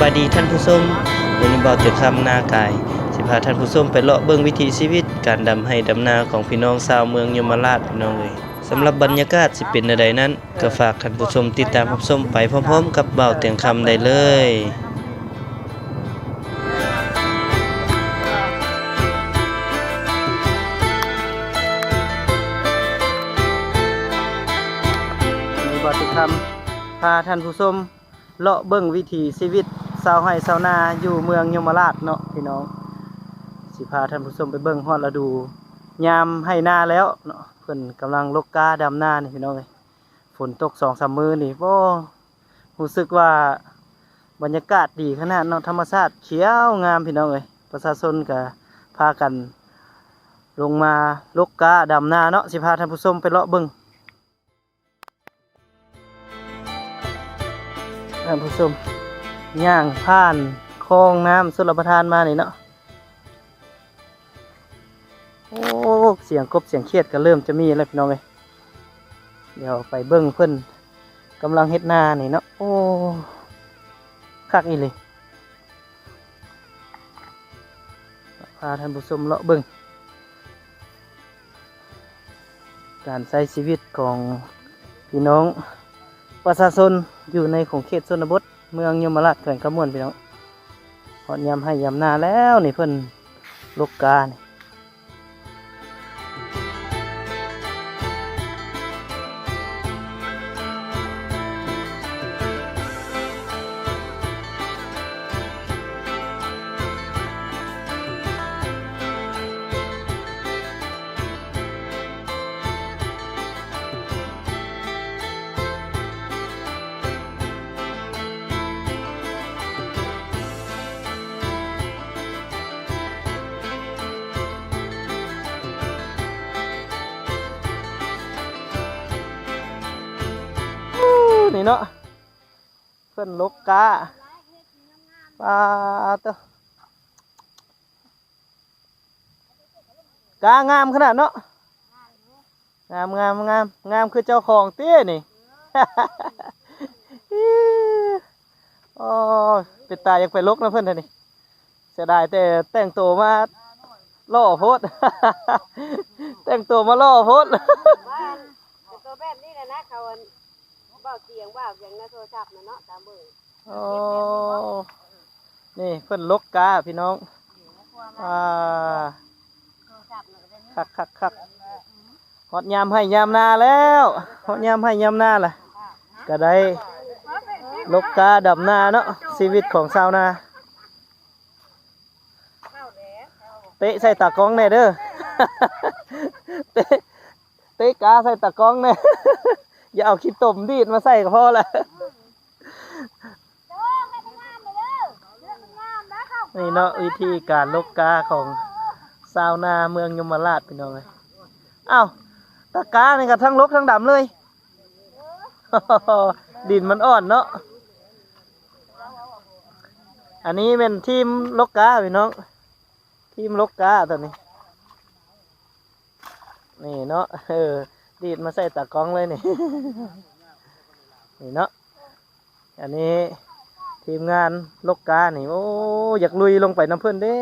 บายดีท่านผู้ชมวันนี้บอกจะคำหน้ากาย สิพาท่านผู้ชมไปเลาะเบิ่งวิถีชีวิต การดำให้ดำนาของพี่น้องชาวเมืองยมราชพี่น้องเอ้ยสำหรับบรรยากาศสิเป็นใดนั้น ก็ฝากท่านผู้ชมติดตามรับชมไปพร้อมๆ กับเบาเตียงคำได้เลยมีบทธรรมพาท่านผู้ชมเลาะเบิ่งวิถีชีวิต ชาวไร่ชาวนาอยู่เมืองยมราชเนาะพี่น้อง สิพาท่านผู้ชมไปเบิ่งฮอดฤดู ยามให้นาแล้วเนาะเพิ่นกำลังลกกาดำนานี่พี่น้องเอ้ยฝนตกสองสามมือนี่โอ้รู้สึกว่าบรรยากาศดีขนาดเนาะธรรมชาติเขียวงามพี่น้องเอ้ยประชาชนก็พากัน ลงมาลกกาดำนาเนาะสิพาท่านผู้ชมไปเลาะเบิ่งท่านผู้ชม ย่างผ่านคลองน้ำสุรประทานมานี่เนาะโอ้เสียงกบเสียงเครียดก็เริ่มจะมีแล้วพี่น้องเลยเดี๋ยวไปเบิ้งเพิ่อนกำลังเฮ็ดนานี่เนาะโอ้คักอีเลยพาท่านผู้ชมเลาะเบิ้งการใช้ชีวิตของพี่น้องประชาชนอยู่ในของเขตชนบท เมืองยมราชแขวงขมวลพี่น้องหอดยำให้ยำนาแล้วนี่เพิ่นลูกกานี่ นี่เนาะเพิ่นลกกาปลาเตัวกางามขนาดเนาะงามงามงามงามคือเจ้าของเตี้ยนี่โอ้เป็นตาอยากไปลกนะเพื่อนท่านี่เสียดายแต่แต่งตัวมาล่อโพดแต่งตัวมาล่อโพดบ้านตัวแบบนี้แหละนะเขา อันเบาเสียงเบาอย่างในโทรศัพท์นะเนาะตามเบอร์โอ้นี่เพิ่นลกกาพี่น้องอ่าโทรศัพท์น่ะก็ได้คักคักคักฮอดยามให้ยามนาแล้วฮอดยามให้ยามนาล่ะ ก็ได้ลกกาดำนาเนาะชีวิตของชาวนาเข้าแล้วเตะใส่ตากล้องแน่เด้อเตะเตะกาใส่ตากล้องแน่ อย่าเอาขี้ตมดีดมาใส่ก็พอละนี่เนาะวิธีการลกกาของชาวนาเมืองยมราชพี่น้องเลยอ้าวตะกานี่ก็ทั้งลกทั้งดำเลย ดินมันอ่อนเนาะ อันนี้เป็นทีมลกกาพี่น้อง ทีมลกกาตัวนี้ นี่เนาะเออ ดีดมาใส่ตากล้องเลยนี่ นี่เนาะ อันนี้ทีมงานลกกานี่ โอ้อยากลุยลงไปน้ำเพื่อนเด้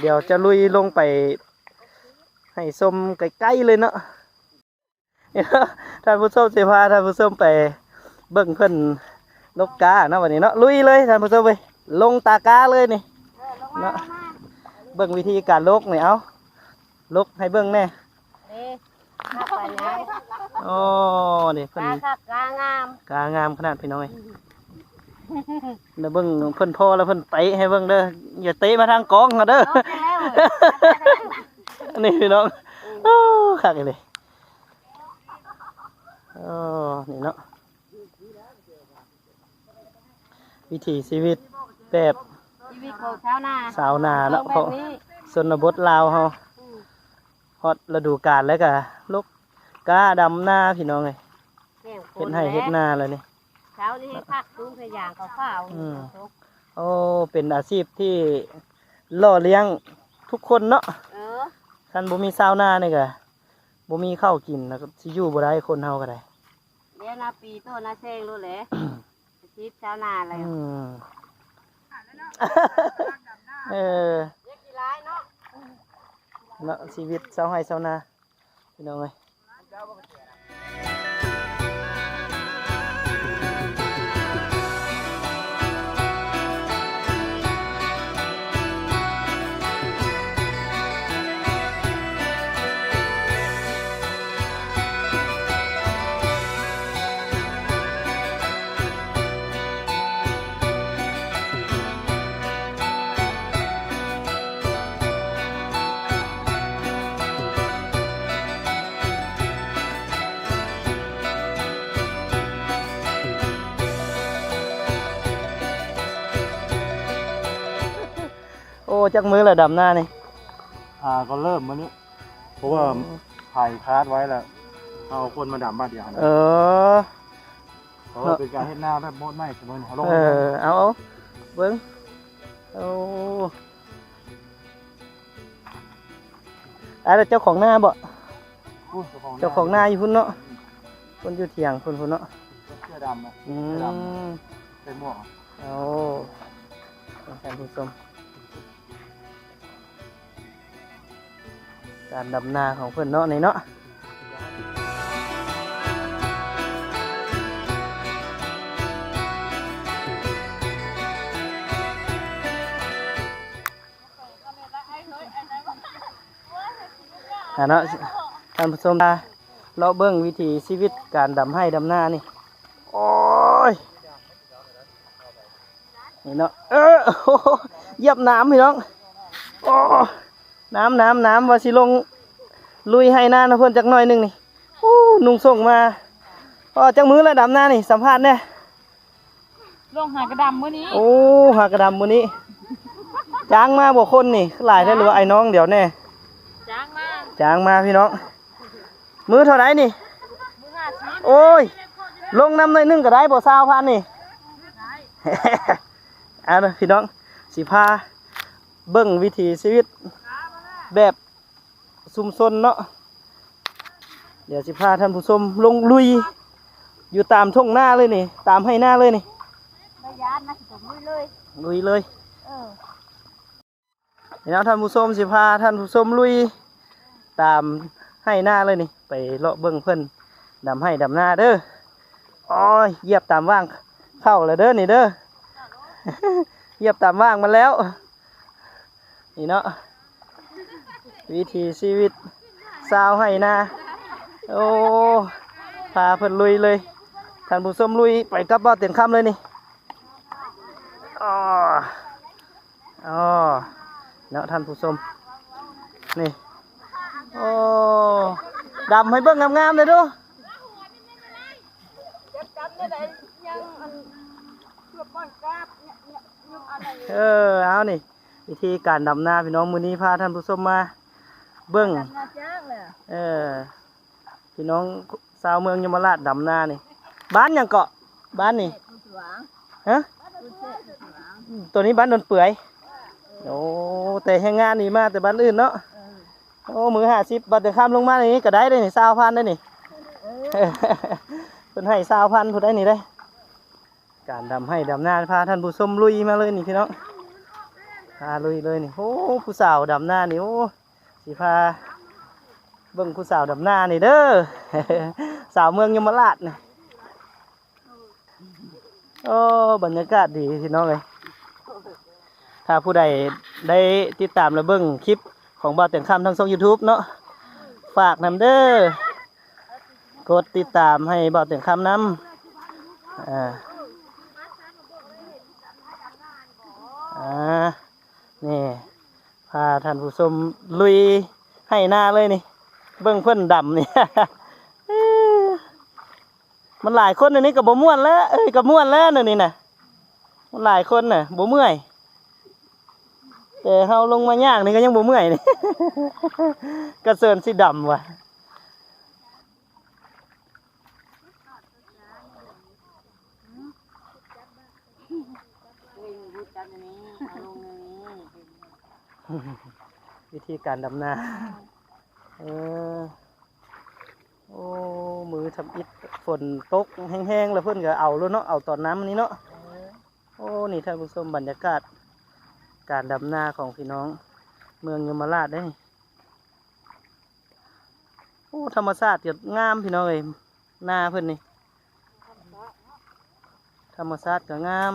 เดี๋ยวจะลุยลงไป ให้ส้มใกล้ๆเลยเนาะท่านผู้ชมเสพาท่านผู้ชมไปเบิ่งเพิ่นลกกาเนาะวันนี้เนาะลุยเลยท่านผู้ชมไปลงตากาเลยนี่เนาะเบิ่งวิธีการลกนี่เอาลกให้เบิ่งแน่ เด้ขับไปนะโอ้นี่เพิ่นกาขับกางามกางามขนาดพี่น้อยเดี๋ยวเบิ่งเพิ่นพ่อแล้วเพิ่นเตะให้เบิ่งเด้ออย่าเตะมาทางกองนะเด้อเอาไปแล้วนี่พี่น้องโอ้คักเลยโอ้นี่เนาะวิถีชีวิตแบบชีวิตของชาวนาสาวนาเนาะแบเพราะบนี้ชนบทลาวเฮาอืม ฮอดฤดูกาลแล้วก็ลูกกาดำนาพี่น้องเอ้ยแห้งฝเฮ็นดให้เฮ็ดนาเลยนี่ เช้านี้ให้พักตุ้งพยางเขาเฝ้าอืม โอ้เป็นอาชีพที่ล่อเลี้ยงทุกคนเนาะเออคันบ่มีชาวนานี่ก็บ่มีข้าวกินแล้วก็สิอยู่บ่ได้คนเฮาก็ได้เดี๋ยวนาปีโตนาเชงรู้แหละชีพชาวนาอะไรอืมเออ เรียกกี่ร้ายเนาะ เนาะชีวิตเศร้ จักมือละดำหน้านี่อ่าก็เริ่มมานี้เพราะว่าถ่ายคาดไว้แล้วเอาคนมาดำบ้านเดียวนะเออเพราะว่าเป็นการเฮ็ดหน้าแบบโมดไม่เสมอเขาลงเออเอาเอาเบิ้งเอาอะไรเจ้าของหน้าบ่อู้เจ้าของหน้าอยู่พุ่นเนาะคนอยู่เถียงพุ่นพุ่นเนาะเสื้อดำนะอืเสื้อดมำเป็นหมวกเอาท่านผู้ชม การดำนาของเพิ่นเนาะนี่เนาะอะเนาะท่านผู้ชมเราเบิ่งวิถีชีวิตการดำให้ดำหน้านี่ โอ้ยนี่เนาะเออโอ้โหเหยียบน้ำพี่น้อง โอ้ น้ำน้ำน้ำว่าสิลงลุยให้หน้านะเพื่อนจักหน่อยหนึงนี่โอ้นุ่งส่งมาพอจักมือแล้วดำหน้านี่สัมภาษณ์เนี่ยลงหากระดำมื้อนี้โอ้หากระดำมือนี้จ้างมาบอกคนนี่หลายได้หรือว่าไอ้น้องเดี๋ยวแน่จ้างมาจ้างมาพี่น้องมือเท่าไหรนี่มื้อห้าสิบโอ้ย ลงน้ำหน่อยหนึงก็ได้บ่ซาวพันนี่เอาเด้อพี่น้องสิพาเบิ่งวิถีชีวิต แบบซุมซนเนาะเดี๋ยวสิพาท่านผู้ชมลงลุย อยู่ตามทุ่งหน้าเลยนี่ ตามให้หน้าเลยนี่ไม่ยานนะผมไม่เลยลุยเลยเออเดี๋ยวท่านผู้ชมสิพาท่านผู้ชมลุย ตามให้หน้าเลยนี่ ไปเลาะเบิ่งเพิ่นดำให้ดำหน้าเด้อโอ้ยเหยียบตามว่างเข้าแล้วเด้อนี่เด้อเหยียบตามว่างมาแล้วนี่เนาะ วิถีชีวิตสาวให้นาโอ้พาเพิ่นลุยเลยท่านผู้ชมลุยไปกับบ่อเต็มคำเลยนี่อ๋ออ๋อเนาะท่านผู้ชมนี่โอ้ดำให้เบิ่งงามๆเลยดูจับจับได้ไหนยังอันเออเอะไรเออเอานี่วิธีการดำนาพี่น้องมือนี้พาท่านผู้ชมมา เบิ่งงาจ้างเลยเออพี่น้องชาวเมืองยมราชดำนานี่ บ้านหยังเกาะบ้านนี่ผู้สวางฮะผู้เสพผู้สวางตัวนี้บ้านดนเปื่อยโอ้แต่แห่งงานนี่มาแต่บ้านอื่นเนาะโอ้มือห้าสิบบัตรเดือข้ามลงมานี่ก็ได้เลยนี่สาวพันได้นี่เออเพิ่นให้สาวพันผู้ได้นี่ได้ การดำให้ดำหน้าพาท่านผู้ชมลุยมาเลยนี่พี่น้องพาลุยเลยนี่โอ้ผู้สาวดำหน้านี่โอ้ สิพาเบิ่งผู้สาวดำหน้านี่เด้อ สาวเมืองยมราชนี่โอ้บรรยากาศดีพี่น้องเลยถ้าผู้ใดได้ติดตามและเบิ่งคลิปของบ่าวเตียงคำทางช่อง YouTube เนาะฝากนำเด้อกดติดตามให้บอกถึงคำน้ำอ่า อ่า นี่ พา ท่านผู้ชมลุยให้หน้าเลยนี่ เบิ้งเพื่อนดำนี่ มันหลายคนอันนี้กับบ่ม่วนแล้วเอ้ยกับม่วนแล้วนี่นี่นะมันหลายคนน่ะบ่เมื่อยแต่เฮาลงมาย่างนี่ก็ยังบ่เมื่อยนี่ กระเซินสีดำว่ะจักอันนี้เอาลงอันนี้ วิธีการดำนาเออโอ้มือทำอิฐฝนตกแห้งๆแล้วเพิ่นก็เอาแล้วเนาะเอาตอนน้ำนี้เนาะโอ้นี่ท่านผู้ชมบรรยากาศ การดำนาของพี่น้อง เมืองยมราชได้นี่โอ้ธรรมชาติก็งามพี่น้องเอ้ยหน้าเพิ่นนี่ธรรมชาติก็งาม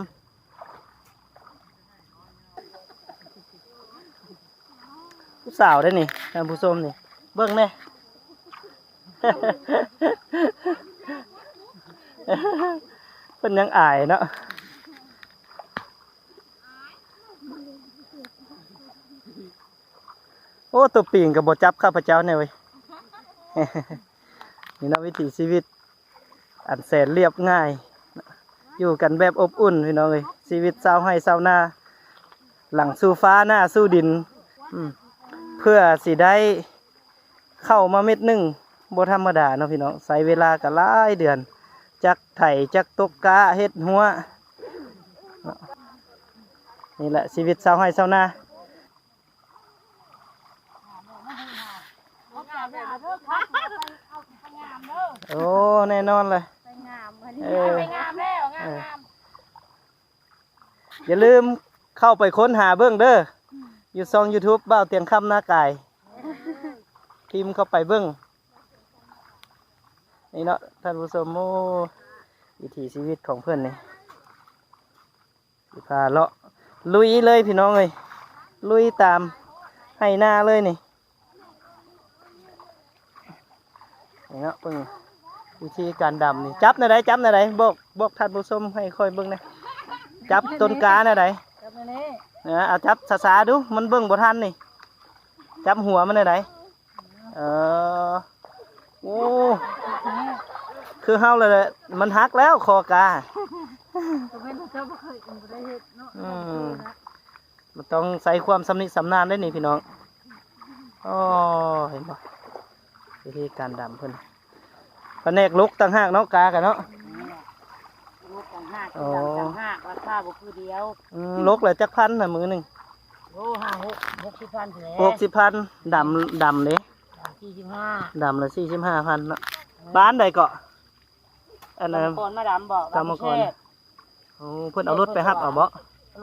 ผู้สาวได้นี่ท่านผู้ชมนี่ เบิ่งแน่เพิ่นยังอายเนาะโอ้ตัวปิงกับบจับข้าพเจ้าเนี่ยเว้ยนี่นะวิถีชีวิต อันแสนเรียบง่าย อยู่กันแบบอบอุ่นพี่น้องเลยชีวิตชาวไร่ชาวนา หลังสู่ฟ้าหน้าสู่ดิน อืม เพื่อสิได้เข้ามาเม็ดหนึ่งบ่ธรรมดาเนาะพี่น้องใช้เวลาก็หลายเดือน จักไถจักตกกะเฮ็ดหัว นี่แหละชีวิตชาวไร่ชาวนาโอ้แน่นอนเลยเอนี้อไปงามแล้วงามงามอย่าลืมเข้าไปค้นหาเบื้องเด้อ อยู่ซอง YouTube บ้าวเตียงคำหน้ากายพิมพ์เข้าไปเบื้องนี่เนาะท่านผู้ชมโอ้วิถีชีวิตของเพื่อนนี่สิพาเลาะลุยเลยพี่น้องเลยลุยตามให้หน้าเลยนี่นี่เนาะเพิ่งวิธีการดำนี่จับในใดจับในใดบอกบอกท่านผู้ชมให้ค่อยเบิ่งนะจับต้นกาในใดจับมา นี่เออเอาจับสาๆดู มันเบิ่งบ่ทันนี่ จับหัวมันได้ไดเออ โอ้ คือเฮาเลยแหละมันหักแล้วคอกา ก็เป็นเจ้าบ่เคยกินบ่ได้เฮ็ดเนาะอืม มันต้องใส่ความสำนิสำนานได้นี่พี่น้องอ๋อเห็นบ่วิธีการดำเพิ่นแผนกลุกต่างหากเนาะกากันเนาะ อ๋อต่างหากราคาบ่คือเดียวอืมลุกเลยจักพันน่ะมือหนึ่งโอ้ห้าหกหกสิบพันแผลหกสิบพันดำดำเลยสี่สิบห้าดำละสี่สิบห้าพันเนาะบ้านใดเกาะอันนั้นก่อนมาดำบอกกรรมกร โอ้เพิ่นเอารถไปฮับเอาบ่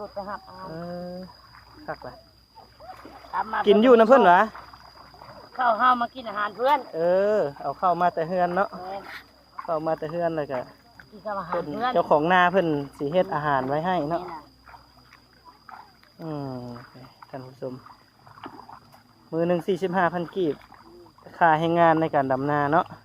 รถไปหับเอาเออคักไปตามมากินอยู่นะเพิ่นหรอเข้าห้ามากินอาหารเพื่อนเออ เอาเข้ามาแต่เฮือนเนาะเออเข้ามาแต่เฮือนเลยก็ กินกับอาหารเพิ่นเพื่อนเจ้าของนาเพิ่นสิเฮ็ดอาหารไว้ให้เนาะนี่น่ะอืมท่านผู้ชม มือหนึ่งสี่สิบห้าพันกีบค่าให้งานในการดำนาเนาะเ